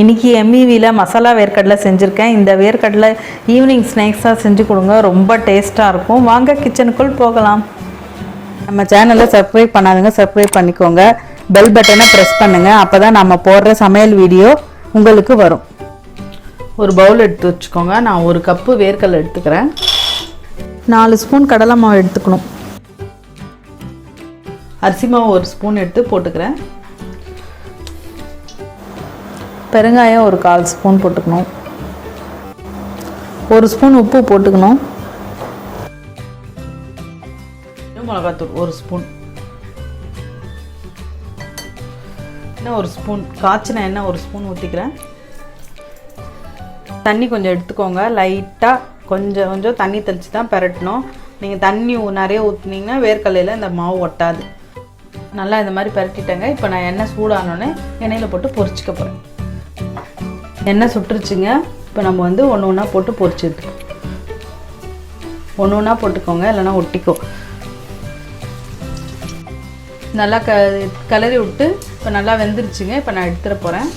இன்னைக்கு எம்இவியில் மசாலா வேர்க்கடலை செஞ்சுருக்கேன். இந்த வேர்க்கடலை ஈவினிங் ஸ்நாக்ஸாக செஞ்சு கொடுங்க. ரொம்ப டேஸ்ட்டாக இருக்கும். வாங்க கிச்சனுக்குள் போகலாம். நம்ம சேனலை சப்ஸ்கிரைப் பண்ணாதுங்க சப்ஸ்கிரைப் பண்ணிக்கோங்க. பெல் பட்டனை ப்ரெஸ் பண்ணுங்கள் அப்போ தான் நம்ம போடுற சமையல் வீடியோ உங்களுக்கு வரும். ஒரு பவுல் எடுத்து வச்சுக்கோங்க. நான் ஒரு கப்பு வேர்க்கடலை எடுத்துக்கிறேன். நாலு ஸ்பூன் கடலை மாவு எடுத்துக்கணும். அரிசி மாவு ஒரு ஸ்பூன் எடுத்து போட்டுக்கிறேன். பெருங்காயம் ஒரு கால் ஸ்பூன் போட்டுக்கணும். ஒரு ஸ்பூன் உப்பு போட்டுக்கணும். மிளகாத்தூள் ஒரு ஸ்பூன். இன்னும் ஒரு ஸ்பூன்? காய்ச்சின எண்ணெய் ஒரு ஸ்பூன் ஊற்றிக்கிறேன் தண்ணி கொஞ்சம் எடுத்துக்கோங்க. லைட்டாக கொஞ்சம் கொஞ்சம் தண்ணி தெளித்து தான் பெரட்டணும். நீங்கள் தண்ணி நிறைய ஊற்றுனீங்கன்னா வேர்க்கடலையில் இந்த மாவு ஒட்டாது. நல்லா இந்த மாதிரி பெரட்டிட்டேங்க. இப்போ நான் எண்ணெய் சூடானோடனே எண்ணெயில் போட்டு பொரிச்சிக்க போகிறேன் எண்ணெய் சுட்டுருச்சுங்க. இப்போ நம்ம வந்து ஒன்று ஒன்றா போட்டு பொரிச்சு ஒன்று ஒன்றா போட்டுக்கோங்க இல்லைன்னா ஒட்டிக்கும் நல்லா க கிளறி விட்டு இப்போ நல்லா வெந்துருச்சுங்க. இப்போ நான் எடுத்துட போகிறேன்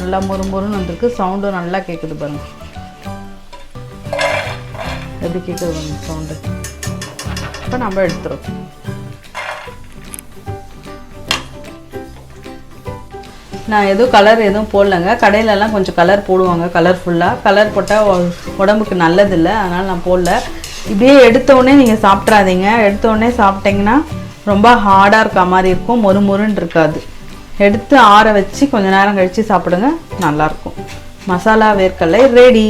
நல்லா முறு முறுன்னு வந்திருக்கு. சவுண்டும் நல்லா கேட்குது பாருங்கள் எப்படி கேட்குது சவுண்டு இப்போ நம்ம எடுத்துரும் நான் எதுவும் கலர் எதுவும் போடலங்க. கடையிலலாம் கொஞ்சம் கலர் போடுவாங்க கலர்ஃபுல்லாக கலர் போட்டால் உடம்புக்கு நல்லதில்லை. அதனால் நான் போடல. இப்படியே எடுத்தோடனே நீங்கள் சாப்பிட்றாதீங்க எடுத்தோடனே சாப்பிட்டிங்கன்னா சாப்பிட்டீங்கன்னா ரொம்ப ஹார்டாக இருக்க மாதிரி இருக்கும். மொறு மொறுன்னு இருக்காது. எடுத்து ஆற வச்சு கொஞ்சம் நேரம் கழித்து சாப்பிடுங்க. நல்லாயிருக்கும் மசாலா வேர்க்கடலை ரெடி